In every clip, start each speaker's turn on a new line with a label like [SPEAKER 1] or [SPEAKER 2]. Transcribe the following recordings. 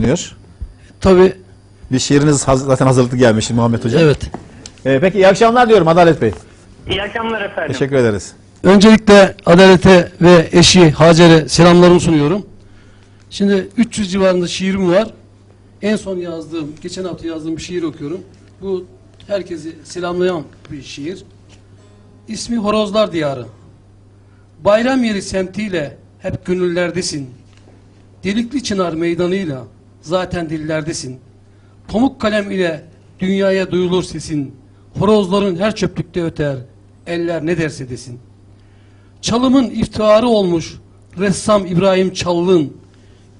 [SPEAKER 1] Dinliyor.
[SPEAKER 2] Tabii
[SPEAKER 1] Bir şiiriniz haz- zaten hazırlıklı gelmiş Muhammed Hocam.
[SPEAKER 2] evet.
[SPEAKER 1] Ee, peki iyi akşamlar diyorum Adalet Bey.
[SPEAKER 3] İyi akşamlar efendim.
[SPEAKER 1] Teşekkür ederiz.
[SPEAKER 2] Öncelikle Adalet'e ve eşi Hacer'e selamlarımı sunuyorum. Şimdi 300 civarında şiirim var. En son yazdığım, geçen hafta yazdığım bir şiir okuyorum. Bu herkesi selamlayan bir şiir. İsmi Horozlar Diyarı. Bayram yeri semtiyle hep gönüllerdesin. Delikli çınar meydanıyla zaten dillerdesin. Pamuk kalem ile dünyaya duyulur sesin. Horozların her çöplükte öter. Eller ne derse desin. Çalımın iftiharı olmuş ressam İbrahim Çallı'nın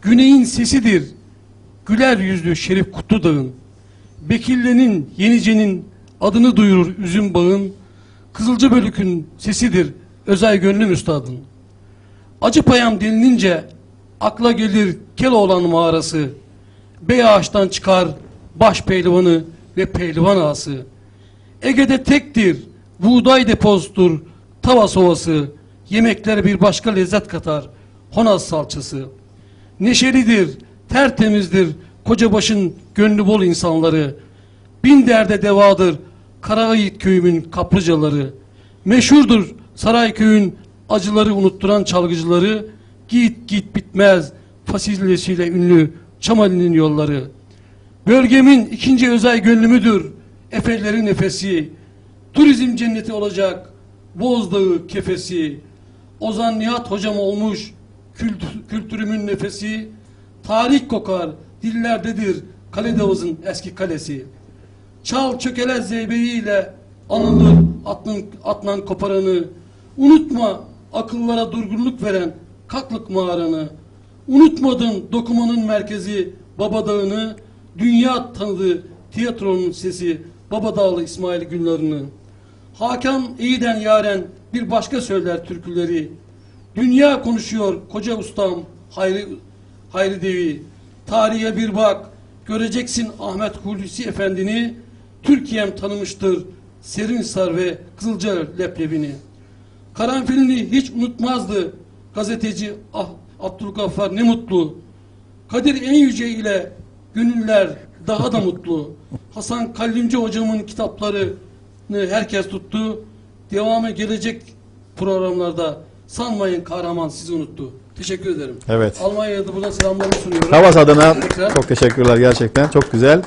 [SPEAKER 2] güneyin sesidir. Güler yüzlü Şerif Kutludağ'ın Bekirle'nin, Yenice'nin adını duyurur üzüm bağın. Kızılcı Bölük'ün sesidir Özay Gönlüm Üstad'ın. Acı payam denilince akla gelir Keloğlan mağarası. Bey ağaçtan çıkar baş pehlivanı ve pehlivan ağası. Ege'de tektir, buğday depozudur, tava sovası, yemeklere bir başka lezzet katar, honaz salçası. Neşelidir, tertemizdir, kocabaşın gönlü bol insanları. Bin derde devadır, Karaayit köyümün kaplıcaları. Meşhurdur Sarayköy'ün acıları unutturan çalgıcıları. Git git bitmez, fasillesiyle ünlü Çamali'nin yolları. Bölgemin ikinci özel gönlümüdür. Efelerin nefesi. Turizm cenneti olacak. Bozdağı kefesi. Ozan Nihat hocam olmuş. Kültür, kültürümün nefesi. Tarih kokar. Dillerdedir. Kaledavuz'un eski kalesi. Çal çökele zeybeğiyle anılır atlan, atlan koparanı. Unutma akıllara durgunluk veren kaklık mağaranı. Unutmadın dokumanın merkezi Baba Dağı'nı. Dünya tanıdığı tiyatronun sesi Baba Dağlı İsmail Günlarını. Hakan iyiden yaren bir başka söyler türküleri. Dünya konuşuyor koca ustam Hayri, Hayri Devi. Tarihe bir bak göreceksin Ahmet Hulusi Efendi'ni. Türkiye'm tanımıştır Serinhisar ve Kızılca leblebini. Karanfilini hiç unutmazdı gazeteci ah, Abdülgaffar ne mutlu. Kadir en yüce ile gönüller daha da mutlu. Hasan Kallimci hocamın kitaplarını herkes tuttu. Devamı gelecek programlarda sanmayın kahraman sizi unuttu. Teşekkür ederim.
[SPEAKER 1] Evet.
[SPEAKER 2] Almanya'ya da buradan selamlarımı sunuyorum.
[SPEAKER 1] Tavas adına
[SPEAKER 2] Tekrar.
[SPEAKER 1] çok teşekkürler gerçekten. Çok güzel.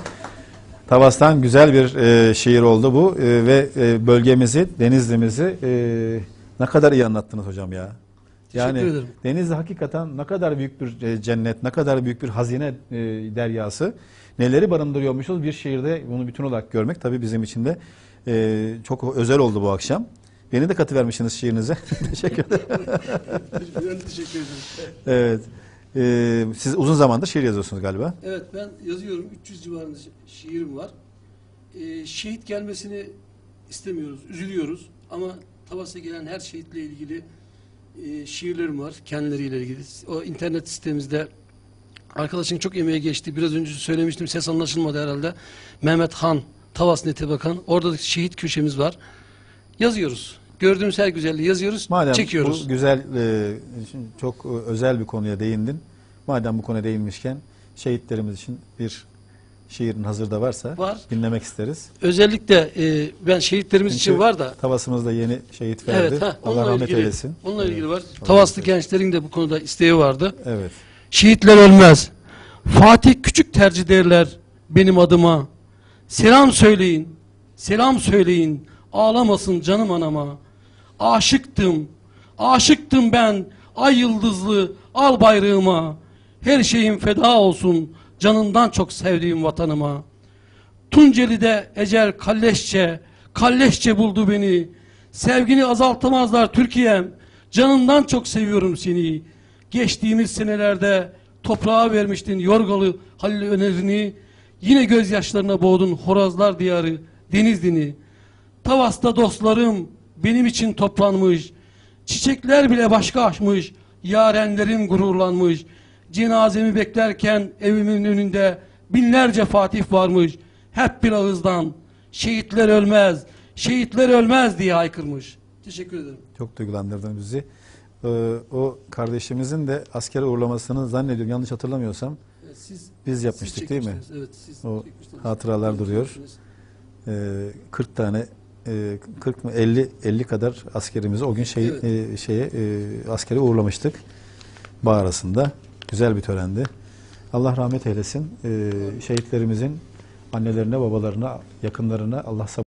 [SPEAKER 1] Tavas'tan güzel bir e, şiir oldu bu E, ve e, bölgemizi, Denizli'mizi e, ne kadar iyi anlattınız hocam ya. Yani. Denizli hakikaten ne kadar büyük bir e, cennet, ne kadar büyük bir hazine e, deryası. Neleri barındırıyormuşuz bir şiirde bunu bütün olarak görmek tabii bizim için de e, çok özel oldu bu akşam. Beni de katıvermişsiniz şiirinize. Teşekkür ederim.
[SPEAKER 2] Ben teşekkür ederim.
[SPEAKER 1] Evet. E, siz uzun zamandır şiir yazıyorsunuz galiba.
[SPEAKER 2] Evet ben yazıyorum. 300 civarında şi- şiirim var. Ee, şehit gelmesini istemiyoruz. Üzülüyoruz. Ama Tavas'a gelen her şehitle ilgili e, şiirlerim var. Kendileriyle ilgili. O internet sitemizde arkadaşın çok emeği geçti. Biraz önce söylemiştim. Ses anlaşılmadı herhalde. Mehmet Han Tavas Nete Bakan. Orada da şehit köşemiz var. Yazıyoruz. Gördüğümüz her güzelliği yazıyoruz.
[SPEAKER 1] Madem
[SPEAKER 2] çekiyoruz.
[SPEAKER 1] bu güzel, e, çok e, özel bir konuya değindin. Madem bu konuya değinmişken şehitlerimiz için bir şiirin hazırda varsa
[SPEAKER 2] Var.
[SPEAKER 1] dinlemek isteriz.
[SPEAKER 2] Özellikle e, ben şehitlerimiz için
[SPEAKER 1] Çünkü
[SPEAKER 2] var da
[SPEAKER 1] Tavasımızda yeni şehit verdi.
[SPEAKER 2] Evet, ha,
[SPEAKER 1] Allah rahmet
[SPEAKER 2] ilgili,
[SPEAKER 1] eylesin.
[SPEAKER 2] Onunla ilgili var.
[SPEAKER 1] Allah
[SPEAKER 2] Tavaslı
[SPEAKER 1] rahmet
[SPEAKER 2] gençlerin de bu konuda isteği vardı.
[SPEAKER 1] Evet.
[SPEAKER 2] Şehitler ölmez. Fatih küçük tercih derler benim adıma. Selam söyleyin, selam söyleyin. Ağlamasın canım anama. Aşıktım, aşıktım ben. Ay yıldızlı al bayrağıma. Her şeyim feda olsun canından çok sevdiğim vatanıma. Tunceli'de ecel kalleşçe, kalleşçe buldu beni. Sevgini azaltamazlar Türkiye'm. Canından çok seviyorum seni. Geçtiğimiz senelerde toprağa vermiştin yorgalı Halil önerini. Yine gözyaşlarına boğdun horazlar diyarı Denizli'ni. Tavas'ta dostlarım benim için toplanmış. Çiçekler bile başka açmış. Yarenlerim gururlanmış cenazemi beklerken evimin önünde binlerce Fatih varmış. Hep bir ağızdan şehitler ölmez, şehitler ölmez diye haykırmış. Teşekkür ederim.
[SPEAKER 1] Çok duygulandırdın bizi. Ee, o kardeşimizin de askere uğurlamasını zannediyorum yanlış hatırlamıyorsam
[SPEAKER 2] e, siz,
[SPEAKER 1] biz yapmıştık
[SPEAKER 2] siz
[SPEAKER 1] değil mi?
[SPEAKER 2] Evet siz
[SPEAKER 1] o hatıralar duruyor. Ee, 40 tane e, 40 mı 50 50 kadar askerimizi o gün şey
[SPEAKER 2] evet.
[SPEAKER 1] e, şeye e, askere uğurlamıştık. Bağrasında güzel bir törendi. Allah rahmet eylesin. Ee, şehitlerimizin annelerine, babalarına, yakınlarına Allah sabır